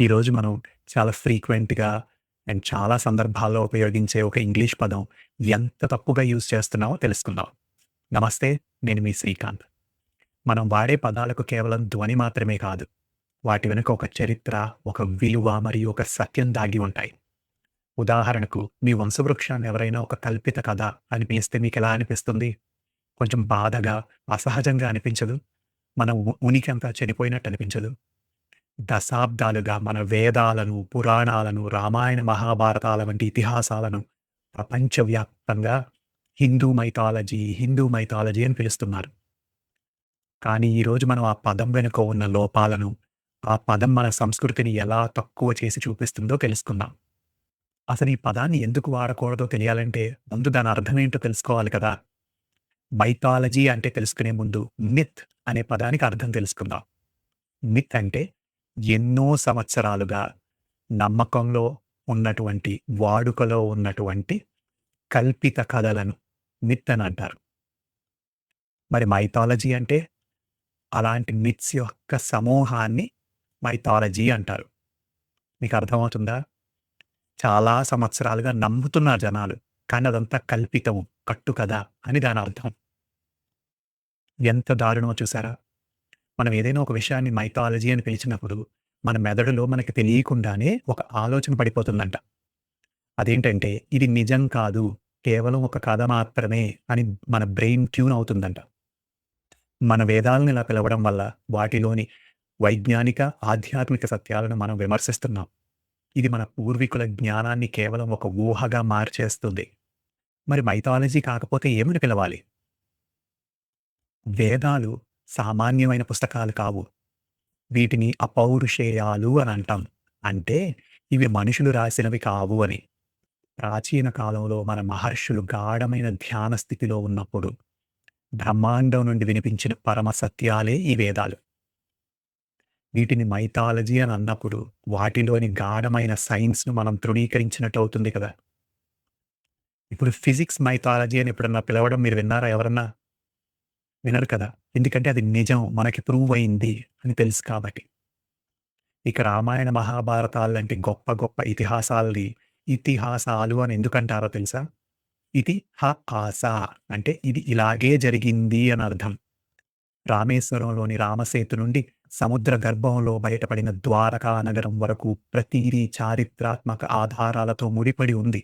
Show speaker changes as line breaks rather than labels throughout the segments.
ఈరోజు మనం చాలా ఫ్రీక్వెంట్‌గా అండ్ చాలా సందర్భాల్లో ఉపయోగించే ఒక ఇంగ్లీష్ పదం ఎంత తప్పుగా యూజ్ చేస్తున్నామో తెలుసుకుందాం. నమస్తే. నేను మీ శ్రీకాంత్. మనం వాడే పదాలకు కేవలం ధ్వని మాత్రమే కాదు. వాటి వెనుక ఒక చరిత్ర, ఒక విలువ మరియు ఒక సత్యం దాగి ఉంటాయి. ఉదాహరణకు మీ వంశవృక్షాన్ని ఎవరైనా ఒక కల్పిత కథ అనిపిస్తే మీకు మీకెలా అనిపిస్తుంది? కొంచెం బాధగా, అసహజంగా అనిపించదు? మన ఉనికి అంతా చనిపోయినట్టు అనిపించదు? దశాబ్దాలుగా మన వేదాలను, పురాణాలను, రామాయణ, మహాభారతాల వంటి ఇతిహాసాలను ప్రపంచవ్యాప్తంగా హిందూ మైథాలజీ, హిందూ మైథాలజీ అని పిలుస్తున్నారు. కానీ ఈరోజు మనం ఆ పదం వెనుక ఉన్న లోపాలను, ఆ పదం మన సంస్కృతిని ఎలా తక్కువ చేసి చూపిస్తుందో తెలుసుకుందాం. అసలు ఈ పదాన్ని ఎందుకు వాడకూడదో తెలియాలంటే ముందు దాని అర్థం ఏంటో తెలుసుకోవాలి కదా! మైథాలజీ అంటే తెలుసుకునే ముందు మిత్ అనే పదానికి అర్థం తెలుసుకుందాం. మిత్ అంటే ఎన్నో సంవత్సరాలుగా నమ్మకంలో ఉన్నటువంటి, వాడుకలో ఉన్నటువంటి కల్పిత కథలను మిత్ అని అంటారు. మరి మైథాలజీ అంటే అలాంటి మిత్స్ యొక్క సమూహాన్ని మైథాలజీ అంటారు. మీకు అర్థమవుతుందా? చాలా సంవత్సరాలుగా నమ్ముతున్నారు జనాలు. కానీ అదంతా కల్పితం, కట్టుకథ అని దాని అర్థం. ఎంత దారుణమో చూసారా? మనం ఏదైనా ఒక విషయాన్ని మైథాలజీ అని పిలిచినప్పుడు మన మెదడులో మనకి తెలియకుండానే ఒక ఆలోచన పడిపోతుందంట. అదేంటంటే ఇది నిజం కాదు. కేవలం ఒక కథ మాత్రమే అని మన బ్రెయిన్ ట్యూన్ అవుతుందంట. మన వేదాలను ఇలా పిలవడం వల్ల వాటిలోని వైజ్ఞానిక, ఆధ్యాత్మిక సత్యాలను మనం విమర్శిస్తున్నాం. ఇది మన పూర్వీకుల జ్ఞానాన్ని కేవలం ఒక ఊహగా మార్చేస్తుంది. మరి మైథాలజీ కాకపోతే ఏమని పిలవాలి? వేదాలు సామాన్యమైన పుస్తకాలు కావు. వీటిని అపౌరుషేయాలు అని అంటాం. అంటే ఇవి మనుషులు రాసినవి కావు అని. ప్రాచీన కాలంలో మన మహర్షులు గాఢమైన ధ్యాన స్థితిలో ఉన్నప్పుడు బ్రహ్మాండం నుండి వినిపించిన పరమ సత్యాలే ఈ వేదాలు. వీటిని మైథాలజీ అని అన్నప్పుడు వాటిలోని గాఢమైన సైన్స్‌ను మనం తృణీకరించినట్టు అవుతుంది కదా! ఇప్పుడు ఫిజిక్స్ మైథాలజీ అని ఎప్పుడన్నా పిలవడం మీరు విన్నారా ఎవరన్నా? వినరు కదా! ఎందుకంటే అది నిజం. మనకి ప్రూవ్ అయింది అని తెలుసు కాబట్టి. ఇక రామాయణ, మహాభారతాలు లాంటి గొప్ప గొప్ప ఇతిహాసాలని ఇతిహాసాలు అని ఎందుకంటారో తెలుసా? ఇది హ ఆస అంటే ఇది ఇలాగే జరిగింది అని అర్థం. రామేశ్వరంలోని రామసేతు నుండి సముద్ర గర్భంలో బయటపడిన ద్వారకా నగరం వరకు ప్రతిదీ చారిత్రాత్మక ఆధారాలతో ముడిపడి ఉంది.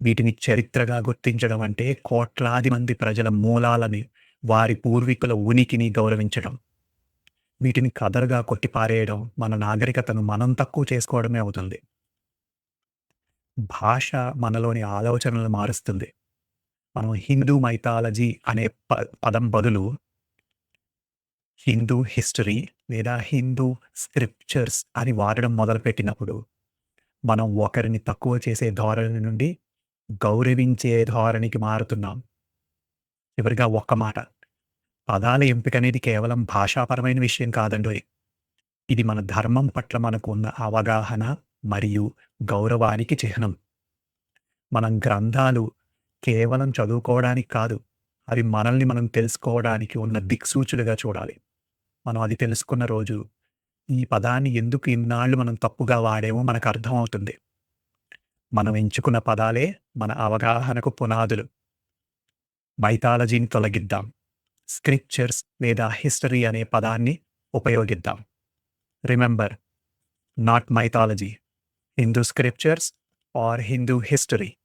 వీటిని చరిత్రగా గుర్తించడం అంటే కోట్లాది మంది ప్రజల మూలాలని, వారి పూర్వీకుల ఉనికిని గౌరవించడం. వీటిని కదరుగా కొట్టిపారేయడం మన నాగరికతను మనం తక్కువ చేసుకోవడమే అవుతుంది. భాష మనలోని ఆలోచనలను మారుస్తుంది. మనం హిందూ మైథాలజీ అనే ప పదం బదులు హిందూ హిస్టరీ లేదా హిందూ స్క్రిప్చర్స్ అని వాడడం మొదలుపెట్టినప్పుడు మనం ఒకరిని తక్కువ చేసే ధోరణి నుండి గౌరవించే ధోరణికి మారుతున్నాం. చివరిగా ఒక్క మాట. పదాల ఎంపిక అనేది కేవలం భాషాపరమైన విషయం కాదండోయ్! ఇది మన ధర్మం పట్ల మనకు ఉన్న అవగాహన మరియు గౌరవానికి చిహ్నం. మనం గ్రంథాలు కేవలం చదువుకోవడానికి కాదు. అవి మనల్ని మనం తెలుసుకోవడానికి ఉన్న దిక్సూచులుగా చూడాలి. మనం అది తెలుసుకున్న రోజు ఈ పదాన్ని ఎందుకు ఇన్నాళ్ళు మనం తప్పుగా వాడామో మనకు అర్థమవుతుంది. మనం ఎంచుకున్న పదాలే మన అవగాహనకు పునాదులు. మైథాలజీని తొలగిద్దాం. స్క్రిప్చర్స్ లేదా హిస్టరీ అనే పదాన్ని ఉపయోగిద్దాం. Remember not mythology. Hindu scriptures are Hindu history.